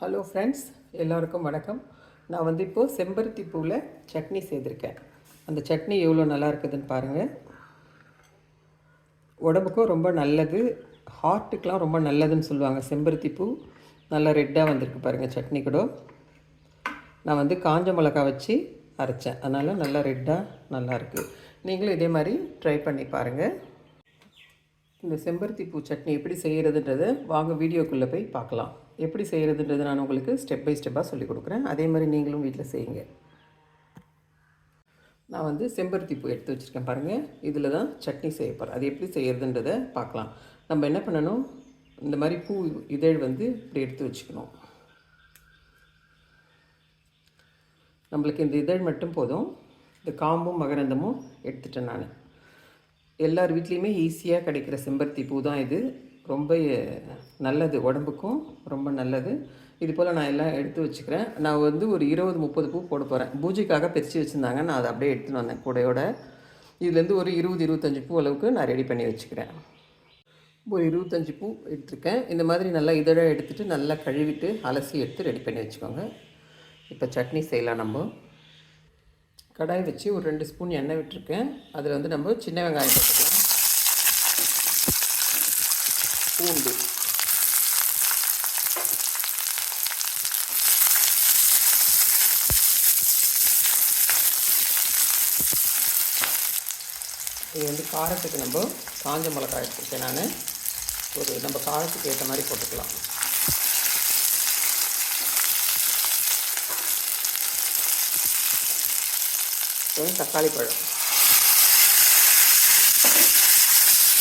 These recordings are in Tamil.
ஹலோ ஃப்ரெண்ட்ஸ் எல்லோருக்கும் வணக்கம். நான் வந்து இப்போது செம்பருத்தி பூவில் சட்னி செய்திருக்கேன். அந்த சட்னி எவ்வளோ நல்லா இருக்குதுன்னு பாருங்கள் உடம்புக்கும் ரொம்ப நல்லது. ஹார்ட்டுக்கெலாம் ரொம்ப நல்லதுன்னு சொல்லுவாங்க. செம்பருத்தி பூ நல்லா ரெட்டாக வந்திருக்கு பாருங்கள் சட்னி கூட. நான் வந்து காஞ்ச மிளகா வச்சு அரைச்சேன். அதனால் நல்லா ரெட்டாக நல்லாயிருக்கு நீங்களும் இதே மாதிரி ட்ரை பண்ணி பாருங்கள் இந்த செம்பருத்தி பூ சட்னி எப்படி செய்கிறதுன்றது வாங்க வீடியோக்குள்ளே போய் பார்க்கலாம். எப்படி செய்கிறதுன்றது நான் உங்களுக்கு ஸ்டெப் பை ஸ்டெப்பாக சொல்லி கொடுக்குறேன். அதே மாதிரி நீங்களும் வீட்டில் செய்யுங்க. நான் வந்து செம்பருத்தி பூ எடுத்து வச்சுருக்கேன் பாருங்கள் இதில் தான் சட்னி செய்ய போகிறேன் அது எப்படி செய்கிறதுன்றதை பார்க்கலாம். நம்ம என்ன பண்ணணும்? இந்த மாதிரி பூ இதழ் வந்து இப்படி எடுத்து வச்சுக்கணும். நம்மளுக்கு இந்த இதழ் மட்டும் போதும். இந்த காம்பும் மகரந்தமும் எடுத்துட்டேன் நான். எல்லார் வீட்லேயுமே ஈஸியாக கிடைக்கிற செம்பருத்தி பூ தான் இது. ரொம்ப நல்லது. உடம்புக்கும் ரொம்ப நல்லது. இது போல் நான் எல்லாம் எடுத்து வச்சுக்கிறேன். நான் வந்து ஒரு இருபது முப்பது பூ போட போகிறேன் பூஜைக்காக பிரித்து வச்சுருந்தாங்க. நான் அதை அப்படியே எடுத்துன்னு வந்தேன் கூடையோட. இதுலேருந்து ஒரு இருபது இருபத்தஞ்சி பூ அளவுக்கு நான் ரெடி பண்ணி வச்சுக்கிறேன். ஒரு இருபத்தஞ்சி பூ எடுத்துருக்கேன். இந்த மாதிரி நல்லா இதழாக எடுத்துகிட்டு நல்லா கழுவிட்டு அலசி எடுத்து ரெடி பண்ணி வச்சுக்கோங்க. இப்போ சட்னி செய்யலாம் நம்ம. கடாய் வச்சு ஒரு ரெண்டு ஸ்பூன் எண்ணெய் விட்டுருக்கேன். அதில் வந்து நம்ம சின்ன வெங்காயம் போட்டுக்கலாம். பூண்டு. இது வந்து காரத்துக்கு நம்ம காஞ்ச மிளகாய் எடுத்துருக்கேன் நான். ஒரு நம்ம காரத்துக்கு ஏற்ற மாதிரி போட்டுக்கலாம். தக்காளி பழம்.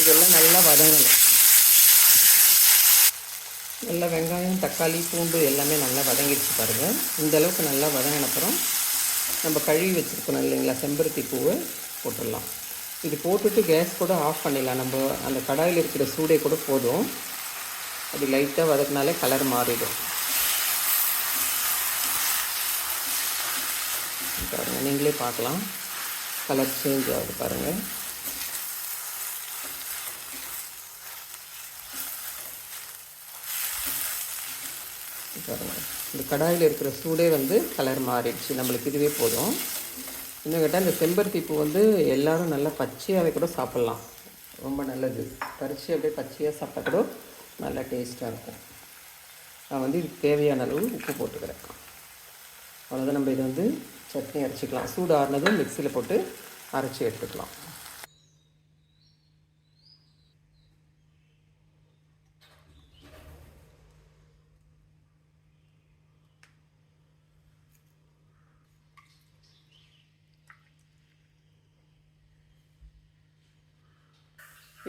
இதெல்லாம் நல்லா வதங்கணும். நல்லா வெங்காயம் தக்காளி பூண்டு எல்லாமே நல்லா வதங்கிடுச்சு பாருங்கள் இந்தளவுக்கு நல்லா வதங்கினப்புறம் நம்ம கழுவி வச்சுருக்கணும் இல்லைங்களா? செம்பருத்தி பூவை போட்டுடலாம். இது போட்டுட்டு கேஸ் கூட ஆஃப் பண்ணிடலாம். நம்ம அந்த கடாயில் இருக்கிற சூடே கூட போதும். அது லைட்டாக வதக்கினாலே கலர் மாறிடும் பாருங்கள் நீங்களே பார்க்கலாம். கலர் சேஞ்ச் ஆகுது பாருங்கள் பாருங்கள் இந்த கடாயில் இருக்கிற சூடே வந்து கலர் மாறிடுச்சு. நம்மளுக்கு இதுவே போதும். இன்னும் கேட்டால் இந்த செம்பருத்தி பூ வந்து எல்லோரும் நல்லா பச்சையாகவே கூட சாப்பிட்லாம். ரொம்ப நல்லது. பறித்து அப்படியே பச்சையாக சாப்பிட்டா கூட நல்லா டேஸ்ட்டாக இருக்கும். நான் வந்து இதுக்கு தேவையான அளவு உப்பு போட்டுக்கிறேன். அவ்வளோதான் நம்ம இதை வந்து சட்னி அரைச்சிக்கலாம். சூடு ஆறுனதும் மிக்சியில் போட்டு அரைச்சி எடுத்துக்கலாம்.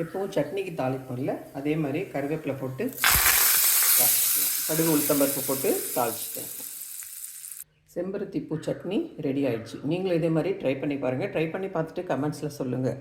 எப்போவும் சட்னிக்கு தாளிப்பு இல்லை அதே மாதிரி கருவேப்பிலை போட்டு கடுகு உளுத்தம்பருப்பு போட்டு தாளிச்சிட்டேன் செம்பருத்தி பூ சட்னி ரெடி ஆயிடுச்சு. நீங்களும் இதே மாதிரி ட்ரை பண்ணி பாருங்கள் ட்ரை பண்ணி பார்த்துட்டு கமெண்ட்ஸில் சொல்லுங்கள்